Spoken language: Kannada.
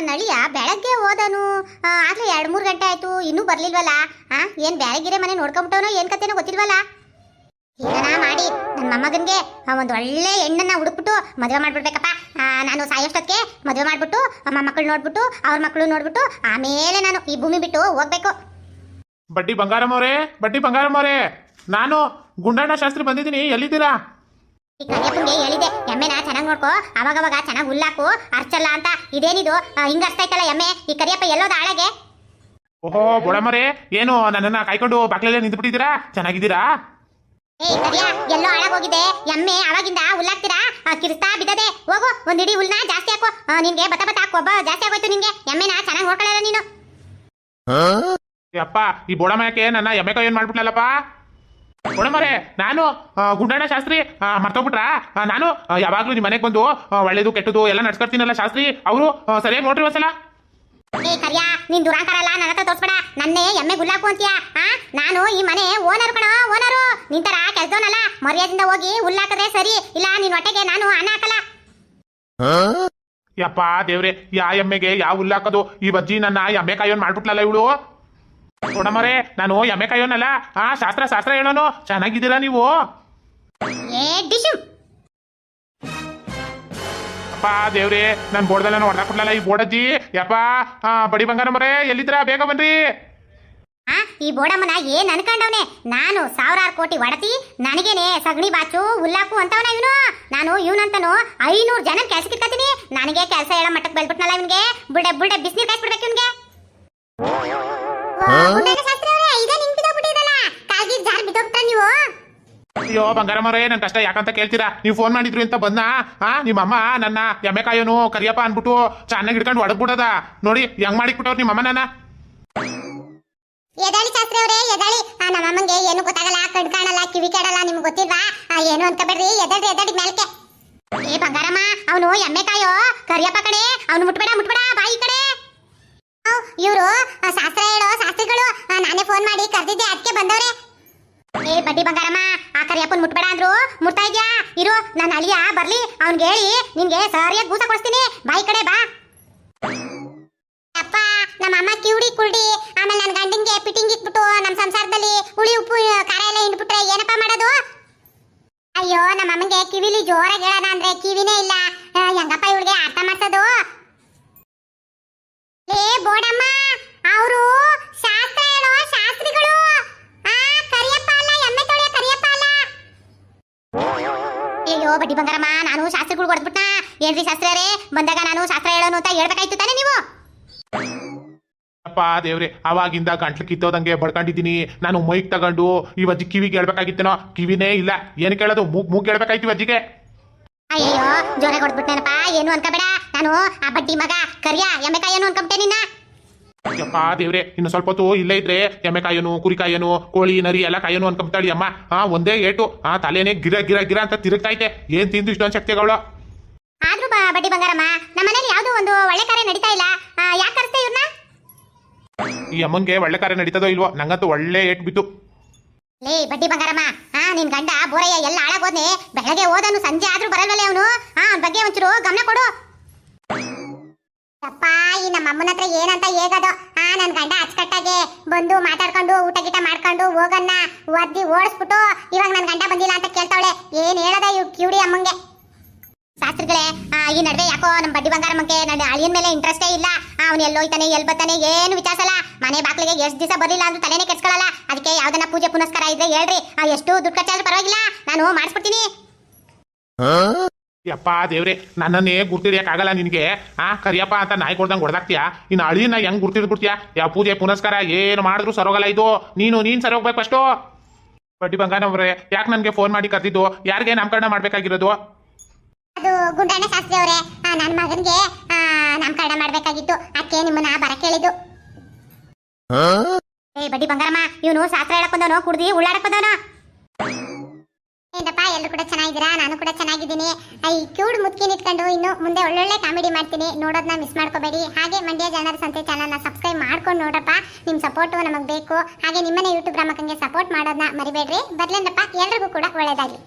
ನನ್ನ ಅಳಿಯ ಬೆಳಗ್ಗೆ ಹೋದನು. ಆದ್ರೆ ಆಗ್ಲೇ ಎರಡು ಮೂರು ಗಂಟೆ ಆಯ್ತು. ಇನ್ನೂ ಬರ್ಲಿಲ್ವಲ್ಲ? ಆ ಏನ್ ಬ್ಯಾಳಗಿರೆ ಮನೆ ನೋಡ್ಕೊಂಬಿಟ್ಟವನೋ ಏನ್ ಕತೆನೋ ಗೊತ್ತಿಲ್ವಲ್ಲ? ಏನನ ಮಾಡಿ ನನ್ನ ಮೊಮ್ಮಗನ್ಗೆ ಒಂದು ಒಳ್ಳೆ ಹೆಣ್ಣನ್ನ ಹುಡುಕ್ಬಿಟ್ಟು ಮದುವೆ ಮಾಡ್ಬಿಡ್ಬೇಕಪ್ಪ. ನಾನು ಸಾಯೋಷ್ಟೊತ್ತಿಗೆ ಮದುವೆ ಮಾಡ್ಬಿಟ್ಟು ಮಕ್ಕಳು ನೋಡ್ಬಿಟ್ಟು ಅವ್ರ ಮಕ್ಕಳು ನೋಡ್ಬಿಟ್ಟು ಆಮೇಲೆ ನಾನು ಈ ಭೂಮಿ ಬಿಟ್ಟು ಹೋಗ್ಬೇಕು. ಬಡ್ಡಿ ಬಂಗಾರಮ್ಮವ್ರೆ ಬಡ್ಡಿ ಬಂಗಾರಮ್ಮವ್ರೆ ನಾನು ಗುಂಡಣ್ಣ ಶಾಸ್ತ್ರಿ ಬಂದಿದ್ದೀನಿ. ಎಲ್ಲಿದ್ದೀರಾ? ಈ ಹೇಳಿದೆ. ಎಮ್ಮೆನ ಚೆನ್ನಾಗಿ ನೋಡ್ಕೋ ಅವಾಗವಾಗ ಚೆನ್ನಾಗಿ ಹುಲ್ಲಾಕು ಅರ್ಚಲ್ಲ ಅಂತ ಇದೇನಿದು? ಹಿಂಗ ಅರ್ಸ್ತೈತಲ್ಲ ಎಮ್ಮೆ? ಈ ಕರಿಯಪ್ಪ ಎಲ್ಲೋದ ಆಳಗೆ? ಓಹೋ ಬೊಳಮರೆ ಏನು ನನ್ನನ್ನ ಕಾಯ್ಕೊಂಡು ಬಾಕ್ಲಲ್ಲೇ ನಿಂತ್ಬಿಟ್ಟಿದ್ದೀರಾ? ಚೆನ್ನಾಗಿದ್ದೀರಾ? ಏ ಕರಿಯ ಎಲ್ಲೋ ಹಾಳಾಗೋಗಿದೆ ಎಮ್ಮೆ ಅವಾಗಿಂದ ಹುಲ್ಲಾಕ್ತೀರಾ? ಕಿರ್ಸ್ತಾ ಕಿರಿಸ್ತಾ ಬಿದ್ದದೆ. ಹೋಗು ಒಂದ್ ಇಡೀ ಹುಲ್ನ ಜಾಸ್ತಿ ಹಾಕು. ಆ, ನಿನ್ಗೆ ಬತ್ತ ಬತ್ತ ಹಾಕು. ಒಬ್ಬ ಜಾಸ್ತಿ ಆಗೋಯ್ತು ನಿನ್ಗೆ. ಎಮ್ಮೆನ ಚೆನ್ನಾಗಿ ನೋಡ್ಕೊಳ್ಳಲ್ಲ ನೀನು. ಅಪ್ಪ ಈ ಬೊಳಮಯಕ್ಕೆ ನನ್ನ ಎಮ್ಮೆ ಕೈ ಏನ್ ಮಾಡ್ಬಿಟ್ಲಲ್ಲಪ್ಪ ಬೊಳಮರೆ ನಾನು ಗುಂಡಣ್ಣ ಶಾಸ್ತ್ರಿ ಮರ್ತೋಗ್ಬಿಟ್ರಾ? ನಾನು ಯಾವಾಗ್ಲೂ ನಿಮ್ಮ ಮನೆಗೆ ಬಂದು ಒಳ್ಳೇದು ಕೆಟ್ಟದು ಎಲ್ಲ ನಡ್ಸ್ಕೊಡ್ತೀನಲ್ಲ ಶಾಸ್ತ್ರಿ. ಅವರು ಸರಿಯಾಗಿ ನೋಡ್ರಿ ಒಂದ್ಸಲ. ಏ ಕರಿಯ ನೀನ್ ದುರಾಂಕಾರ ಅಲ್ಲ ನನ್ನ ಹತ್ರ ತೋರ್ಸ್ಬೇಡ. ನನ್ನೇ ಎಮ್ಮೆ ಗುಲ್ಲಾಕು ಅಂತೀಯ? ಆ? ನಾನು ಈ ಮನೆ ಓನರ್ ಕಣ ಓನರು. ನಿಂತರ ಕೆಲ್ಸದವನಲ್ಲ ಮರ್ಯಾದಿಂದ ಹೋಗಿ ಹುಲ್ಲಾಕದ್ರೆ ಸರಿ. ಇಲ್ಲ ನಿನ್ ಹೊಟ್ಟೆಗೆ ನಾನು ಅನ್ನ ಹಾಕಲ್ಲ. ಯಪ್ಪ ದೇವ್ರೆ ಯಾ ಎಮ್ಮೆಗೆ ಯಾವ ಉಲ್ಲಾಕದು ಈ ಬಜ್ಜಿ ನನ್ನ ಎಮ್ಮೆ ಕಾಯೋನ್ ಮಾಡ್ಬಿಟ್ಲಲ್ಲ ಇವಳು? ಬೊಳಮರೆ ನಾನು ಎಮ್ಮೆ ಕಾಯೋನಲ್ಲ ಆ ಶಾಸ್ತ್ರ ಶಾಸ್ತ್ರ ಹೇಳೋನು. ಚೆನ್ನಾಗಿದ್ದೀರಾ ನೀವು? ಅಪ್ಪ ದೇವ್ರಿ ನನ್ ಹೊಡೆದ ಕೊಡ್ಲಲ್ಲ ಈ ಬೋಡಜ್ಜಿ ಯಪ್ಪ ಆ, ಬಡಿ ಬಂಗಾರ ಮರೆ ಎಲ್ಲಿದ್ದೀರಾ? ಬೇಗ ಬನ್ರಿ. ಆ ಈ ಬೋಡಮ್ಮನ ಏನ್ ಅನ್ಕೊಂಡವ್ನೆ? ನಾನು ಸಾವಿರಾರು ಕೋಟಿ ಒಡತಿ ನನಗೇನೆ ಸಗಣಿ ಬಾಚು ಉಲ್ಲಾಕು ಅಂತವನ ಇವನು. ನಾನು ಇವನಂತನು ಐನೂರು ಜನ ಕೆಲ್ಸಕ್ಕೆ ಇಟ್ಕೊತೀನಿ ನನಗೆ ಕೆಲಸ ಹೇಳೋ ಮಟ್ಟಕ್ಕೆ ಬೆಳ್ಬಿಟ್ನಲ್ಲ ಇವನ್ಗೆ. ಬುಡ ಬುಡ ಬಿಸಿನೀರ್ ಕಾಯಿಸ್ಬಿಡ್ಬೇಕು ಇವನ್ಗೆ. ಅಯ್ಯೋ ಬಂಗಾರ ಮರೆ ನನ್ ಕಷ್ಟ ಯಾಕಂತ ಕೇಳ್ತೀರಾ? ನೀವು ಫೋನ್ ಮಾಡಿದ್ರು ಅಂತ ಬಂದ ಆ ನಿಮ್ಮಮ್ಮ ನನ್ನ ಎಮ್ಮೆಕಾಯೋನು ಕರಿಯಪ್ಪ ಅನ್ಬಿಟ್ಟು ಚೆನ್ನಾಗಿ ಹಿಡ್ಕೊಂಡು ಒಡಗ್ಬಿಡದ ನೋಡಿ ಹೆಂಗ್ ಮಾಡಿಕ್ಬಿಟ್ಟವ್ರು ನಿಮ್ಮಮ್ಮ ನನ್ನ ಎದಾಳಿ ಶಾಸ್ತ್ರಿ ಅವರೇ ಎದಾಳಿ. ಆ, ನಮ್ಮ ಅಮ್ಮಂಗೆ ಏನು ಗೊತ್ತಾಗಲ್ಲ ಕಣ್ ಕಾಣಲ್ಲ ಕಿವಿ ಕೇಳಲ್ಲ ನಿಮ್ಗೆ ಗೊತ್ತಿಲ್ವಾ? ಆ, ಏನು ಅನ್ಕೋಬೇಡ್ರಿ ಎದಡಿ ಎದಡಿ ಮೇಲ್ಕೆ ಏ ಬಂಗಾರಮ್ಮ ಅವನು ಎಮ್ಮೆ ಕಾಯೋ ಕರಿಯಪ್ಪ ಕಡೆ ಅವನು ಮುಟ್ಬೇಡ ಮುಟ್ಬೇಡ ಬಾಯಿ ಕಡೆ ಇವರು ಶಾಸ್ತ್ರ ಹೇಳೋ ಶಾಸ್ತ್ರಿಗಳು ಆ, ನಾನೇ ಫೋನ್ ಮಾಡಿ ಕರೆದಿದ್ದೆ ಅದಕ್ಕೆ ಬಂದವ್ರೆ. ಏ, ಬಡ್ಡಿ ಬಂಗಾರಮ್ಮ, ಆ ಕರಿಯಪ್ಪನ್ ಮುಟ್ಬೇಡ ಅಂದ್ರು. ಮುಟ್ತಾ ಇದ್ಯಾ? ಇರು ನನ್ನ ಅಳಿಯ, ಬರ್ಲಿ. ಅವ್ನ್ಗೆ ಹೇಳಿ, ನಿನ್ಗೆ ಸರಿಯಾಗಿ ಗೂಸ ಕೊಡಿಸ್ತೀನಿ. ಬಾಯಿ ಕಡೆ ಬಾ. ಅಪ್ಪ, ನಮ್ಮ ಅಮ್ಮ ಕಿವುಡಿ ಕುಲ್ಡಿ, ಆಮೇಲೆ ನನ್ನ ಗಂಡಂಗೆ ಪಿಟಿಂಗ್ ಇಟ್ಬಿಟ್ಟು ನಮ್ಮ ಸಂಸಾರದಲ್ಲಿ ಹುಳಿ ಉಪ್ಪು ಖಾರ ಎಲ್ಲ ಹಿಂಡ್ಬಿಟ್ರೆ ಏನಪ್ಪ ಮಾಡೋದು? ಅಯ್ಯೋ, ನಮ್ಮ ಅಮ್ಮಂಗೆ ಕಿವಿಲಿ ಜೋರಾಗಿ ಹೇಳೋಣ ಅಂದ್ರೆ ಕಿವಿನೇ ಇಲ್ಲ. ಹೆಂಗಪ್ಪ ಇವಳಿಗೆ ಅರ್ಥ ಮಾಡ್ಸೋದು? ಲೇ ಬೋಡಮ್ಮ, ಅವರು ಶಾಸ್ತ್ರ ಹೇಳೋ ಶಾಸ್ತ್ರಿಗಳು ಆ ಕರಿಯಪ್ಪ ಅಲ್ಲ ಎಮ್ಮೆ ತೊಳೆಯ ಕರಿಯಪ್ಪ ಅಲ್ಲ ಅಯ್ಯೋ ಬಡ್ಡಿ ಬಂಗಾರಮ್ಮ ನಾನು ಶಾಸ್ತ್ರಗಳು ಹೊಡೆದ್ಬಿಟ್ಟ ಏನ್ರಿ ಶಾಸ್ತ್ರರೇ? ಬಂದಾಗ ನಾನು ಶಾಸ್ತ್ರ ಹೇಳೋನು ಅಂತ ಹೇಳ್ಬೇಕಾಯ್ತು ತಾನೇ ನೀವು? ಅಪ್ಪ ದೇವ್ರೆ ಅವಾಗಿಂದ ಗಂಟ್ಲು ಕಿತ್ತೋದಂಗೆ ಬಡ್ಕೊಂಡಿದ್ದೀನಿ. ನಾನು ಮೈಕ್ ತಗೊಂಡು ಈ ಅಜ್ಜಿ ಕಿವಿಗೆ ಹೇಳ್ಬೇಕಾಗಿತ್ತೇನೋ? ಕಿವಿನೇ ಇಲ್ಲ. ಏನು ಕೇಳೋದು? ಮೂಗ್ ಮೂಗ್ ಹೇಳ್ಬೇಕಾಯ್ತು ಇವಜ್ಜಿಗೆ ಅಜ್ಜಿಗೆ? ಅಯ್ಯೋ ಜೋರ ಕೊಡ್ಬಿಟ್ನೇನಪ್ಪ ಏನು ಅನ್ಕೋಬೇಡ. ನಾನು ಆ ಬಡ್ಡಿ ಮಗ ಕರಿಯ ಎಮ್ಮೆಕಾಯಿ ಏನು ಅನ್ಕೊಂಬಿಟ್ಟೆ ನಿನ್ನ. ಯಪ್ಪ ದೇವ್ರೆ ಇನ್ನು ಸ್ವಲ್ಪ ಹೊತ್ತು ಇಲ್ಲೇ ಇದ್ರೆ ಎಮ್ಮೆ ಕುರಿಕಾಯನು ಕುರಿ ಕಾಯೋನು ಕೋಳಿ ನರಿ ಎಲ್ಲ ಕಾಯೋನು ಅನ್ಕೊಂಬಿಟ್ಟಾಳಿ ಅಮ್ಮ. ಆ ಒಂದೇ ಏಟು. ಆ ತಲೆನೇ ಗಿರ ಗಿರ ಗಿರ ಅಂತ ತಿರುಗ್ತೈತೆ ಏನ್ ತಿಂದು ಇಷ್ಟೊಂದು ಶಕ್ತಿಗಳು ಆದ್ರೂ ಬಡ್ಡಿ ಬಂಗಾರಮ್ಮ. ನಮ್ಮ ಮನೇಲಿ ಯಾವ್ದೋ ಒಂದು ಒಳ್ಳೆ ಕಾರ್ಯ ನಡೀತಾ ಇಲ್ಲ. ಯಾಕೆ ಕರೆಸ್ತೆ ಇವ್ರನ್ನ ಈ ಅಮ್ಮನ್ಗೆ ಒಳ್ಳೆ ಕಾರ್ಯ ನಡೀತದೋ ಇಲ್ವೋ? ನಂಗಂತೂ ಒಳ್ಳೆ ಏಟ್ ಬಿತ್ತು ಲೇ ಬಡ್ಡಿ ಬಂಗಾರಮ್ಮ. ಹಾ ನಿನ್ ಗಂಡ ಬೋರಯ್ಯ ಎಲ್ಲ ಹಾಳಾಗೋದ್ನೆ ಬೆಳಗ್ಗೆ ಹೋದನು ಸಂಜೆ ಆದ್ರೂ ಬರಲ್ವಲ್ಲ ಅವನು? ಹಾ ಅವ್ನ ಬಗ್ಗೆ ಒಂಚೂರು ಗಮನ ಕೊಡು. ಅಪ್ಪ ನಮ್ಮ ಅಮ್ಮನ ಹತ್ರ ಏನಂತ ಹೇಗದು? ಆ, ನನ್ ಗಂಡ ಅಚ್ಚಕಟ್ಟಾಗೆ ಬಂದು ಮಾತಾಡ್ಕೊಂಡು ಊಟ ಗೀಟ ಮಾಡ್ಕೊಂಡು ಹೋಗನ್ನ ಒದ್ದಿ ಓಡಿಸ್ಬಿಟ್ಟು ಇವಾಗ ನನ್ ಗಂಡ ಬಂದಿಲ್ಲ ಅಂತ ಕೇಳ್ತಾವಳೆ. ಏನ್ ಹೇಳದ ಇವ್ ಕಿವುಡಿ ಅಮ್ಮಂಗೆ? ಶಾಸ್ತ್ರಿಗಳೇ ಈ ನಡುವೆ ಯಾಕೋ ನಮ್ಮ ಬಡ್ಡಿ ಬಂಗಾರಮ್ಮಂಗೆ ನನ್ನ ಅಳಿಯನ್ ಮೇಲೆ ಇಂಟ್ರೆಸ್ಟೇ ಇಲ್ಲ. ಅವನು ಎಲ್ಲೋಯ್ತಾನೆ ಎಲ್ ಬರ್ತಾನೆ ಏನು ವಿಚಾರಿಸಲ್ಲ. ಮನೆ ಬಾಕ್ಲಿಗೆ ಎಷ್ಟು ದಿವಸ ಬರಲಿಲ್ಲ ಅಂದ್ರೆ ತಲೆನೇ ಕೆಡ್ಸ್ಕೊಳಲ್ಲ. ಅದಕ್ಕೆ ಯಾವ್ದನ್ನ ಪೂಜೆ ಪುನಸ್ಕಾರ ಇದ್ರೆ ಹೇಳ್ರಿ. ಎಷ್ಟು ದುಡ್ಡು ಖರ್ಚಾದ್ರೂ ಪರವಾಗಿಲ್ಲ. ನಾನು ಮಾಡಿಸ್ಬಿಡ್ತೀನಿ. ಯಪ್ಪ ದೇವ್ರೆ ನನ್ನನ್ನೇ ಗುರ್ತಿಡಿಯಕ್ಕಾಗಲ್ಲ ನಿನಗೆ ಆ? ಕರಿಯಪ್ಪ ಅಂತ ನಾಯಿ ಕೊಡ್ದಂಗೆ ಹೊಡೆದಾಕ್ತೀಯಾ? ಇನ್ನು ಅಳಿನ ಹೆಂಗ್ ಗುರ್ತಿಡ್ಬಿಡ್ತೀಯಾ ಯಾವ ಪೂಜೆ ಪುನಸ್ಕಾರ ಏನು ಮಾಡಿದ್ರು ಸರೋಗಲ್ಲ ಇದು. ನೀನು ನೀನ್ ಸರೋಗ್ಬೇಕು ಅಷ್ಟು. ಬಡ್ಡಿ ಬಂಗಾರವ್ರೆ ಯಾಕೆ ನನಗೆ ಫೋನ್ ಮಾಡಿ ಕರ್ತಿದ್ದು ಯಾರಿಗೆ ನಾಮಕರಣ ಮಾಡ್ಬೇಕಾಗಿರೋದು? ಅದು ಗುಂಡಣ್ಣ ಶಾಸ್ತ್ರಿ ಅವರೇ ನನ್ನ ಮಗನಿಗೆ ನಾಮಕರಣ ಮಾಡಬೇಕಾಗಿತ್ತು. ಅದಕ್ಕೆ ನಿಮ್ಮನ್ನ ಬರ ಕೇಳಿದ್ದು. ಏ ಬಡ್ಡಿ ಬಂಗಾರಮ್ಮ ಇವನು ಶಾಸ್ತ್ರ ಹೇಳಕ್ ಬಂದವನು ಕುಡ್ದಿ ಉಳ್ಳಾಡಕ್ ಬಂದವನು. ಎಲ್ಲರೂ ಕೂಡ ಚೆನ್ನಾಗಿದ್ದೀರಾ? ನಾನು ಕೂಡ ಚೆನ್ನಾಗಿದ್ದೀನಿ. ಈ ಕ್ಯೂಡ್ ಮುದ್ಕಿನ ಇಟ್ಕೊಂಡು ಇನ್ನು ಮುಂದೆ ಒಳ್ಳೊಳ್ಳೆ ಕಾಮಿಡಿ ಮಾಡ್ತೀನಿ. ನೋಡೋದನ್ನ ಮಿಸ್ ಮಾಡ್ಕೋಬೇಡಿ. ಹಾಗೆ ಮಂಡ್ಯ ಜನರ ಸಂತೆ ಚಾನಲ್ನ ಸಬ್ಸ್ಕ್ರೈಬ್ ಮಾಡ್ಕೊಂಡು ನೋಡಪ್ಪ. ನಿಮ್ಮ ಸಪೋರ್ಟು ನಮಗೆ ಬೇಕು. ಹಾಗೆ ನಿಮ್ಮನೆ ಯೂಟ್ಯೂಬ್ ರಾಮಕಂಗೆ ಸಪೋರ್ಟ್ ಮಾಡೋದನ್ನ ಮರಿಬೇಡ್ರಿ. ಬರ್ಲೇನಪ್ಪ? ಎಲ್ರಿಗೂ ಕೂಡ ಒಳ್ಳೇದಾಗಲಿ.